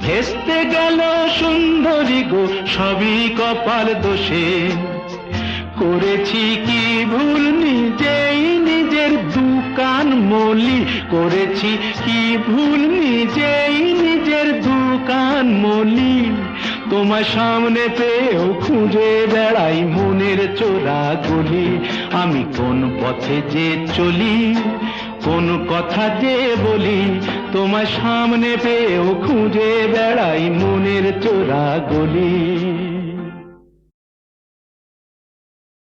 ভেস্তে গেল সুন্দরী গো, সবই কপাল দোষে। করেছি কি ভুল নিজেই নিজের দোকান মলি। করেছি কি ভুল নিজেই নিজের দোকান মলি। তোমার সামনে পেয়েও খুঁজে বেড়াই মনের চোরা গলি আমি কোন পথে যে চলি কোন কথা যে বলি তোমার সামনে পেয়েও খুঁজে বেড়াই মনের চোরা গলি